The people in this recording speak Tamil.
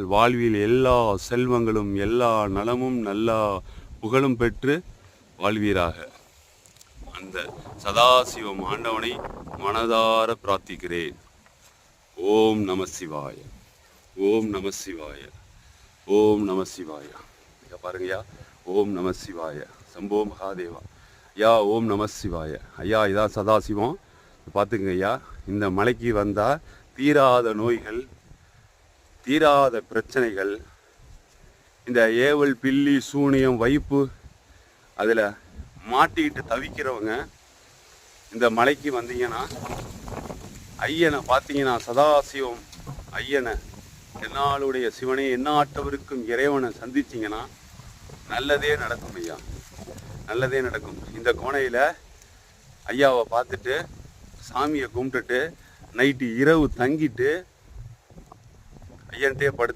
வாழ்வில் எல்லா செல்வங்களும் எல்லா நலமும் நல்லா புகழும் பெற்று வாழ்வீராக. அந்த சதாசிவம் ஆண்டவனை மனதார பிரார்த்திக்கிறேன். ஓம் நம சிவாய. ஓம் நம சிவாய. ஓம் நம சிவாய. பாருங்கய்யா. ஓம் நம சிவாய. சம்போ மகாதேவா. ஐயா ஓம் நம சிவாய. ஐயா இதான் சதாசிவம். பார்த்துங்க ஐயா இந்த மலைக்கு வந்தால் தீராத நோய்கள் தீராத பிரச்சனைகள் இந்த ஏவல் பில்லி சூனியம் வைப்பு அதில் மாட்டிக்கிட்டு தவிக்கிறவங்க இந்த மலைக்கு வந்தீங்கன்னா ஐயனை பார்த்தீங்கன்னா சதாசிவம் ஐயனை என்னாளுடைய சிவனை எந்நாட்டவருக்கும் இறைவனை சந்திச்சிங்கன்னா நல்லதே நடக்கும் ஐயா. நல்லதே நடக்கும். இந்த கோணையில் ஐயாவை பார்த்துட்டு சாமியை கும்பிட்டுட்டு நைட்டு இரவு தங்கிட்டு ஐயன்ட்டே படுத்து